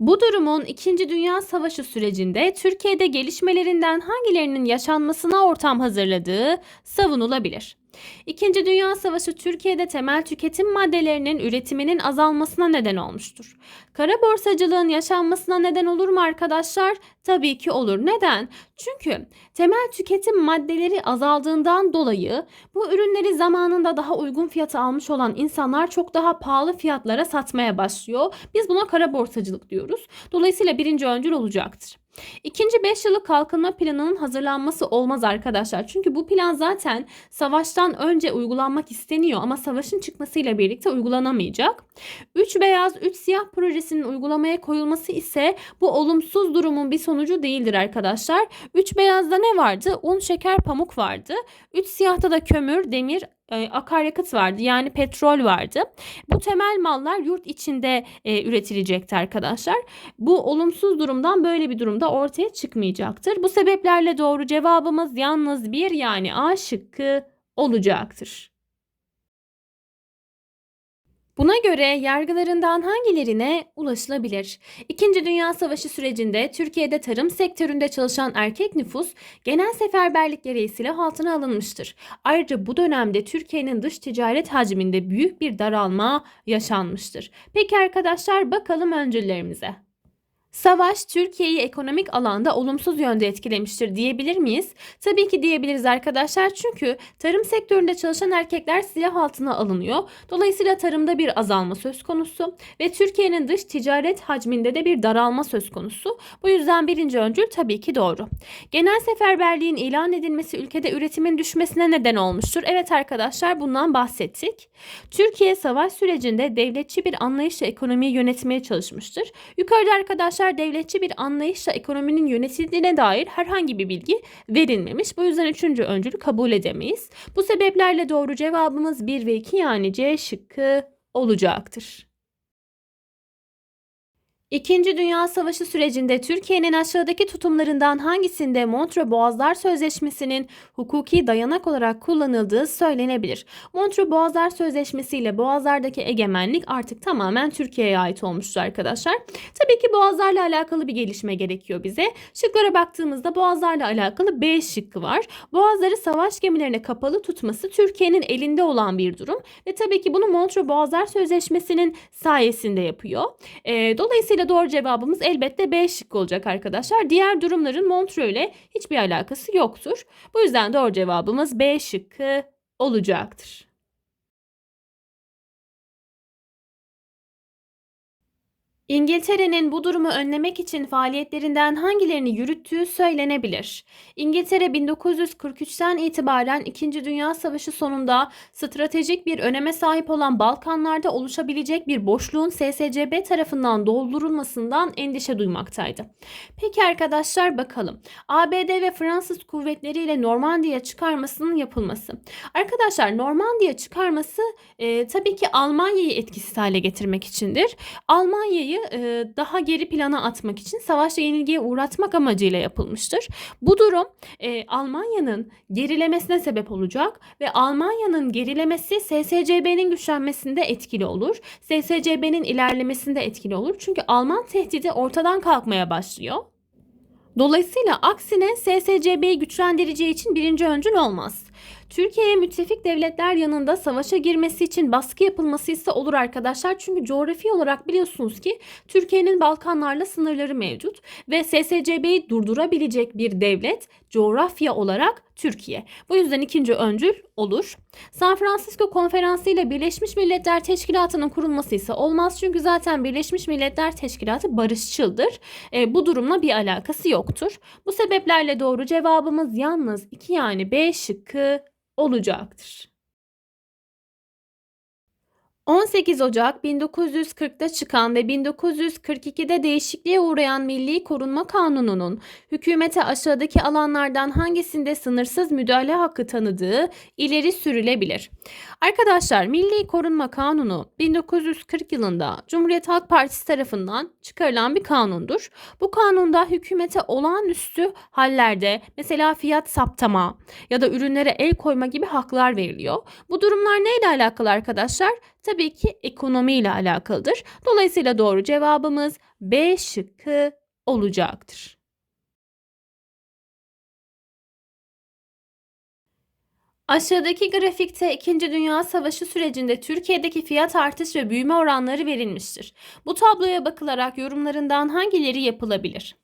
Bu durumun 2. Dünya Savaşı sürecinde Türkiye'de gelişmelerinden hangilerinin yaşanmasına ortam hazırladığı savunulabilir. İkinci Dünya Savaşı Türkiye'de temel tüketim maddelerinin üretiminin azalmasına neden olmuştur. Kara borsacılığın yaşanmasına neden olur mu arkadaşlar? Tabii ki olur. Neden? Çünkü temel tüketim maddeleri azaldığından dolayı bu ürünleri zamanında daha uygun fiyata almış olan insanlar çok daha pahalı fiyatlara satmaya başlıyor. Biz buna kara borsacılık diyoruz. Dolayısıyla birinci öncül olacaktır. İkinci 5 yıllık kalkınma planının hazırlanması olmaz arkadaşlar. Çünkü bu plan zaten savaştan önce uygulanmak isteniyor ama savaşın çıkmasıyla birlikte uygulanamayacak. 3 beyaz 3 siyah projesinin uygulamaya koyulması ise bu olumsuz durumun bir sonucu değildir arkadaşlar. 3 beyazda ne vardı? Un, şeker, pamuk vardı. 3 siyahta da kömür, demir, e, akaryakıt vardı. Yani petrol vardı. Bu temel mallar yurt içinde e, üretilecekti arkadaşlar. Bu olumsuz durumdan böyle bir durumda ortaya çıkmayacaktır. Bu sebeplerle doğru cevabımız yalnız bir yani A şıkkı olacaktır. Buna göre yargılarından hangilerine ulaşılabilir? İkinci Dünya Savaşı sürecinde Türkiye'de tarım sektöründe çalışan erkek nüfus genel seferberlik gereği altına alınmıştır. Ayrıca bu dönemde Türkiye'nin dış ticaret hacminde büyük bir daralma yaşanmıştır. Peki arkadaşlar bakalım öncüllerimize. Savaş Türkiye'yi ekonomik alanda olumsuz yönde etkilemiştir diyebilir miyiz? Tabii ki diyebiliriz arkadaşlar çünkü tarım sektöründe çalışan erkekler silah altına alınıyor. Dolayısıyla tarımda bir azalma söz konusu ve Türkiye'nin dış ticaret hacminde de bir daralma söz konusu. Bu yüzden birinci öncül tabii ki doğru. Genel seferberliğin ilan edilmesi ülkede üretimin düşmesine neden olmuştur. Evet arkadaşlar bundan bahsettik. Türkiye savaş sürecinde devletçi bir anlayışla ekonomiyi yönetmeye çalışmıştır. Yukarıda arkadaşlar devletçi bir anlayışla ekonominin yönetildiğine dair herhangi bir bilgi verilmemiş. Bu yüzden üçüncü öncülü kabul edemeyiz. Bu sebeplerle doğru cevabımız 1 ve 2 yani C şıkkı olacaktır. İkinci Dünya Savaşı sürecinde Türkiye'nin aşağıdaki tutumlarından hangisinde Montreux Boğazlar Sözleşmesi'nin hukuki dayanak olarak kullanıldığı söylenebilir. Montreux Boğazlar Sözleşmesi ile Boğazlardaki egemenlik artık tamamen Türkiye'ye ait olmuştur arkadaşlar. Tabii ki Boğazlarla alakalı bir gelişme gerekiyor bize. Şıklara baktığımızda Boğazlarla alakalı B şıkkı var. Boğazları savaş gemilerine kapalı tutması Türkiye'nin elinde olan bir durum ve tabii ki bunu Montreux Boğazlar Sözleşmesi'nin sayesinde yapıyor. Ee, dolayısıyla doğru cevabımız elbette B şıkkı olacak arkadaşlar. Diğer durumların Montreux ile hiçbir alakası yoktur. Bu yüzden doğru cevabımız B şıkkı olacaktır. İngiltere'nin bu durumu önlemek için faaliyetlerinden hangilerini yürüttüğü söylenebilir. İngiltere 1943'ten itibaren 2. Dünya Savaşı sonunda stratejik bir öneme sahip olan Balkanlarda oluşabilecek bir boşluğun SSCB tarafından doldurulmasından endişe duymaktaydı. Peki arkadaşlar bakalım. ABD ve Fransız kuvvetleriyle Normandiya çıkarmasının yapılması. Arkadaşlar Normandiya çıkarması e, tabii ki Almanya'yı etkisiz hale getirmek içindir. Almanya'yı e, daha geri plana atmak için savaşta yenilgiye uğratmak amacıyla yapılmıştır. Bu durum e, Almanya'nın gerilemesine sebep olacak ve Almanya'nın gerilemesi SSCB'nin güçlenmesinde etkili olur. SSCB'nin ilerlemesinde etkili olur. Çünkü Alman tehdidi ortadan kalkmaya başlıyor. Dolayısıyla aksine SSCB'yi güçlendireceği için birinci öncül olmaz. Türkiye'ye müttefik devletler yanında savaşa girmesi için baskı yapılması ise olur arkadaşlar. Çünkü coğrafi olarak biliyorsunuz ki Türkiye'nin Balkanlarla sınırları mevcut ve SSCB'yi durdurabilecek bir devlet coğrafya olarak Türkiye. Bu yüzden ikinci öncül olur. San Francisco Konferansı ile Birleşmiş Milletler Teşkilatı'nın kurulması ise olmaz. Çünkü zaten Birleşmiş Milletler Teşkilatı barışçıldır. E, bu durumla bir alakası yoktur. Bu sebeplerle doğru cevabımız yalnız 2 yani B şıkkı olacaktır. 18 Ocak 1940'da çıkan ve 1942'de değişikliğe uğrayan Milli Korunma Kanunu'nun hükümete aşağıdaki alanlardan hangisinde sınırsız müdahale hakkı tanıdığı ileri sürülebilir. Arkadaşlar Milli Korunma Kanunu 1940 yılında Cumhuriyet Halk Partisi tarafından çıkarılan bir kanundur. Bu kanunda hükümete olağanüstü hallerde mesela fiyat saptama ya da ürünlere el koyma gibi haklar veriliyor. Bu durumlar neyle alakalı arkadaşlar? Tabii ki ekonomiyle alakalıdır. Dolayısıyla doğru cevabımız B şıkkı olacaktır. Aşağıdaki grafikte 2. Dünya Savaşı sürecinde Türkiye'deki fiyat artış ve büyüme oranları verilmiştir. Bu tabloya bakılarak yorumlarından hangileri yapılabilir?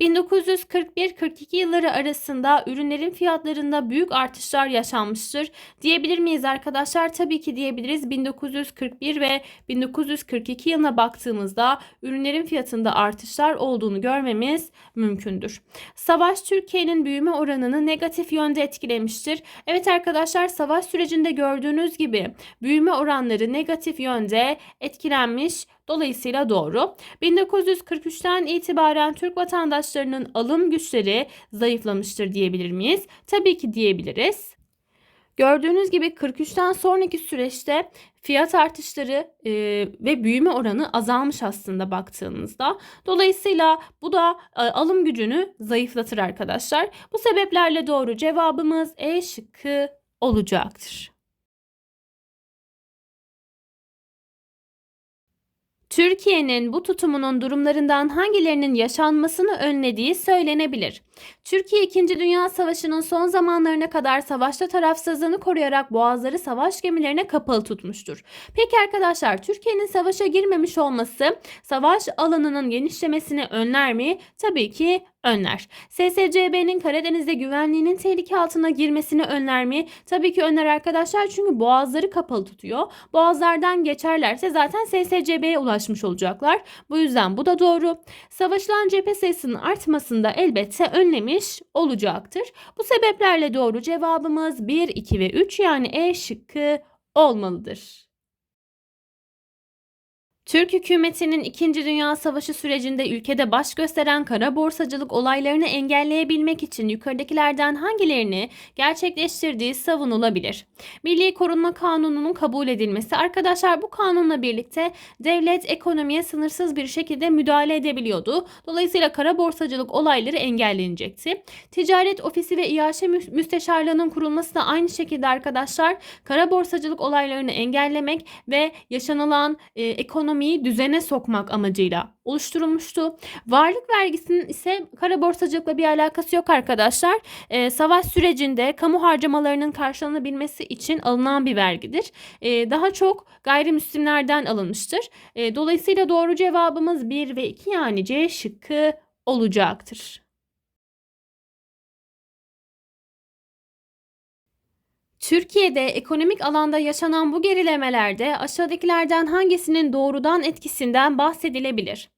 1941-42 yılları arasında ürünlerin fiyatlarında büyük artışlar yaşanmıştır. Diyebilir miyiz arkadaşlar? Tabii ki diyebiliriz. 1941 ve 1942 yılına baktığımızda ürünlerin fiyatında artışlar olduğunu görmemiz mümkündür. Savaş Türkiye'nin büyüme oranını negatif yönde etkilemiştir. Evet arkadaşlar savaş sürecinde gördüğünüz gibi büyüme oranları negatif yönde etkilenmiş Dolayısıyla doğru. 1943'ten itibaren Türk vatandaşlarının alım güçleri zayıflamıştır diyebilir miyiz? Tabii ki diyebiliriz. Gördüğünüz gibi 43'ten sonraki süreçte fiyat artışları e, ve büyüme oranı azalmış aslında baktığımızda. Dolayısıyla bu da e, alım gücünü zayıflatır arkadaşlar. Bu sebeplerle doğru cevabımız E şıkkı olacaktır. Türkiye'nin bu tutumunun durumlarından hangilerinin yaşanmasını önlediği söylenebilir. Türkiye 2. Dünya Savaşı'nın son zamanlarına kadar savaşta tarafsızlığını koruyarak boğazları savaş gemilerine kapalı tutmuştur. Peki arkadaşlar Türkiye'nin savaşa girmemiş olması savaş alanının genişlemesini önler mi? Tabii ki önler. SSCB'nin Karadeniz'de güvenliğinin tehlike altına girmesini önler mi? Tabii ki önler arkadaşlar çünkü boğazları kapalı tutuyor. Boğazlardan geçerlerse zaten SSCB'ye ulaşmış olacaklar. Bu yüzden bu da doğru. Savaşılan cephe sayısının artmasında elbette önlemiş olacaktır. Bu sebeplerle doğru cevabımız 1, 2 ve 3 yani E şıkkı olmalıdır. Türk hükümetinin 2. Dünya Savaşı sürecinde ülkede baş gösteren kara borsacılık olaylarını engelleyebilmek için yukarıdakilerden hangilerini gerçekleştirdiği savunulabilir. Milli Korunma Kanunu'nun kabul edilmesi. Arkadaşlar bu kanunla birlikte devlet ekonomiye sınırsız bir şekilde müdahale edebiliyordu. Dolayısıyla kara borsacılık olayları engellenecekti. Ticaret Ofisi ve İAŞ Müsteşarlığı'nın kurulması da aynı şekilde arkadaşlar kara borsacılık olaylarını engellemek ve yaşanılan e, ekonomi ekonomiyi düzene sokmak amacıyla oluşturulmuştu. Varlık vergisinin ise kara borsacılıkla bir alakası yok arkadaşlar. Ee, savaş sürecinde kamu harcamalarının karşılanabilmesi için alınan bir vergidir. Ee, daha çok gayrimüslimlerden alınmıştır. Ee, dolayısıyla doğru cevabımız 1 ve 2 yani C şıkkı olacaktır. Türkiye'de ekonomik alanda yaşanan bu gerilemelerde aşağıdakilerden hangisinin doğrudan etkisinden bahsedilebilir?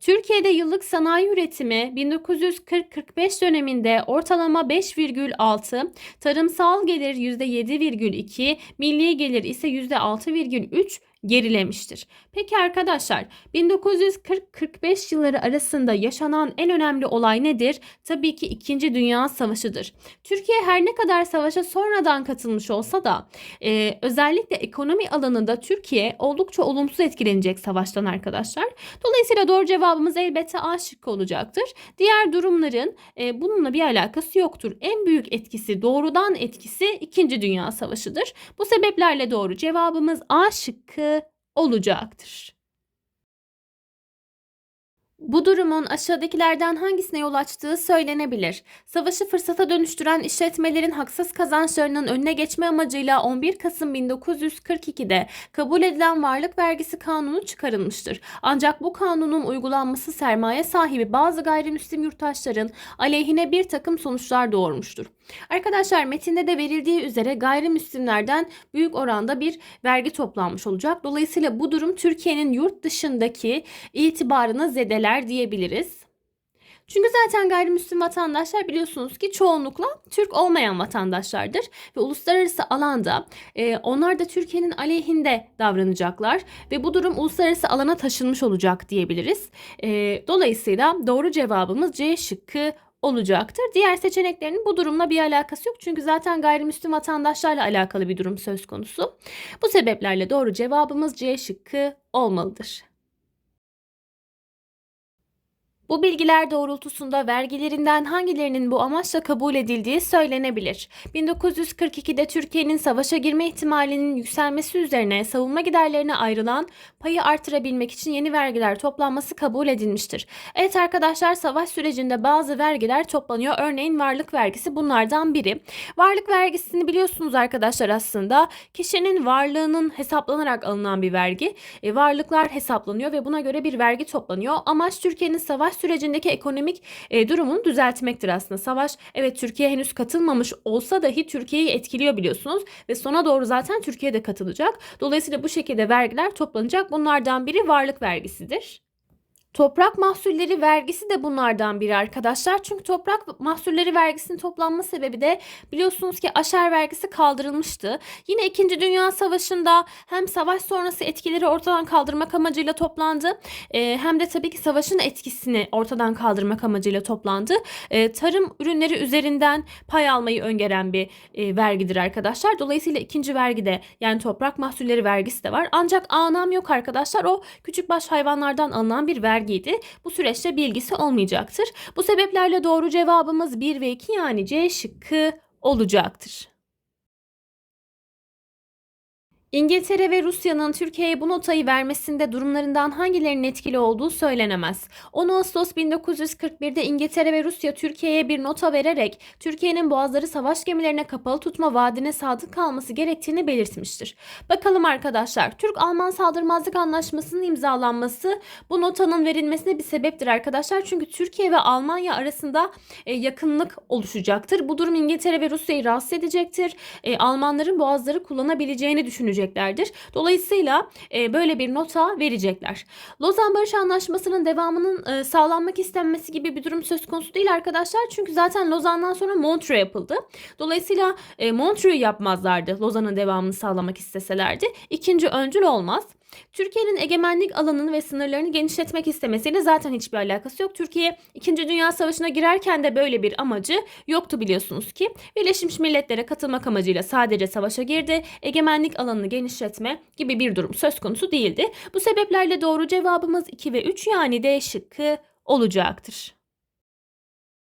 Türkiye'de yıllık sanayi üretimi 1940-45 döneminde ortalama 5,6, tarımsal gelir %7,2, milli gelir ise %6,3 gerilemiştir. Peki arkadaşlar 1940-45 yılları arasında yaşanan en önemli olay nedir? Tabii ki 2. Dünya Savaşı'dır. Türkiye her ne kadar savaşa sonradan katılmış olsa da e, özellikle ekonomi alanında Türkiye oldukça olumsuz etkilenecek savaştan arkadaşlar. Dolayısıyla doğru cevabımız elbette A şıkkı olacaktır. Diğer durumların e, bununla bir alakası yoktur. En büyük etkisi doğrudan etkisi 2. Dünya Savaşı'dır. Bu sebeplerle doğru cevabımız A şıkkı olacaktır. Bu durumun aşağıdakilerden hangisine yol açtığı söylenebilir. Savaşı fırsata dönüştüren işletmelerin haksız kazançlarının önüne geçme amacıyla 11 Kasım 1942'de kabul edilen varlık vergisi kanunu çıkarılmıştır. Ancak bu kanunun uygulanması sermaye sahibi bazı gayrimüslim yurttaşların aleyhine bir takım sonuçlar doğurmuştur. Arkadaşlar metinde de verildiği üzere gayrimüslimlerden büyük oranda bir vergi toplanmış olacak. Dolayısıyla bu durum Türkiye'nin yurt dışındaki itibarını zedeler diyebiliriz. Çünkü zaten gayrimüslim vatandaşlar biliyorsunuz ki çoğunlukla Türk olmayan vatandaşlardır ve uluslararası alanda e, onlar da Türkiye'nin aleyhinde davranacaklar ve bu durum uluslararası alana taşınmış olacak diyebiliriz. E, dolayısıyla doğru cevabımız C şıkkı olacaktır. Diğer seçeneklerin bu durumla bir alakası yok. Çünkü zaten gayrimüslim vatandaşlarla alakalı bir durum söz konusu. Bu sebeplerle doğru cevabımız C şıkkı olmalıdır. Bu bilgiler doğrultusunda vergilerinden hangilerinin bu amaçla kabul edildiği söylenebilir. 1942'de Türkiye'nin savaşa girme ihtimalinin yükselmesi üzerine savunma giderlerine ayrılan payı artırabilmek için yeni vergiler toplanması kabul edilmiştir. Evet arkadaşlar savaş sürecinde bazı vergiler toplanıyor. Örneğin varlık vergisi bunlardan biri. Varlık vergisini biliyorsunuz arkadaşlar aslında kişinin varlığının hesaplanarak alınan bir vergi. E, varlıklar hesaplanıyor ve buna göre bir vergi toplanıyor. Amaç Türkiye'nin savaş sürecindeki ekonomik e, durumunu düzeltmektir aslında. Savaş evet Türkiye henüz katılmamış olsa dahi Türkiye'yi etkiliyor biliyorsunuz ve sona doğru zaten Türkiye de katılacak. Dolayısıyla bu şekilde vergiler toplanacak. Bunlardan biri varlık vergisidir. Toprak mahsulleri vergisi de bunlardan biri arkadaşlar. Çünkü toprak mahsulleri vergisinin toplanma sebebi de biliyorsunuz ki aşer vergisi kaldırılmıştı. Yine 2. Dünya Savaşı'nda hem savaş sonrası etkileri ortadan kaldırmak amacıyla toplandı. e, hem de tabii ki savaşın etkisini ortadan kaldırmak amacıyla toplandı. E, tarım ürünleri üzerinden pay almayı öngören bir e, vergidir arkadaşlar. Dolayısıyla ikinci vergi de yani toprak mahsulleri vergisi de var. Ancak anam yok arkadaşlar. O küçükbaş hayvanlardan alınan bir vergiydi. Bu süreçte bilgisi olmayacaktır. Bu sebeplerle doğru cevabımız 1 ve 2 yani C şıkkı olacaktır. İngiltere ve Rusya'nın Türkiye'ye bu notayı vermesinde durumlarından hangilerinin etkili olduğu söylenemez. 10 Ağustos 1941'de İngiltere ve Rusya Türkiye'ye bir nota vererek Türkiye'nin boğazları savaş gemilerine kapalı tutma vaadine sadık kalması gerektiğini belirtmiştir. Bakalım arkadaşlar, Türk-Alman saldırmazlık anlaşmasının imzalanması bu notanın verilmesine bir sebeptir arkadaşlar. Çünkü Türkiye ve Almanya arasında e, yakınlık oluşacaktır. Bu durum İngiltere ve Rusya'yı rahatsız edecektir. E, Almanların boğazları kullanabileceğini düşüneceklerdir. Dolayısıyla e, böyle bir nota verecekler. Lozan Barış Anlaşması'nın devamının e, sağlanmak istenmesi gibi bir durum söz konusu değil arkadaşlar. Çünkü zaten Lozan'dan sonra Montreux yapıldı. Dolayısıyla e, Montreux'u yapmazlardı Lozan'ın devamını sağlamak isteselerdi. İkinci öncül olmaz. Türkiye'nin egemenlik alanını ve sınırlarını genişletmek istemesiyle zaten hiçbir alakası yok. Türkiye 2. Dünya Savaşı'na girerken de böyle bir amacı yoktu biliyorsunuz ki. Birleşmiş Milletler'e katılmak amacıyla sadece savaşa girdi. Egemenlik alanını genişletme gibi bir durum söz konusu değildi. Bu sebeplerle doğru cevabımız 2 ve 3 yani D şıkkı olacaktır.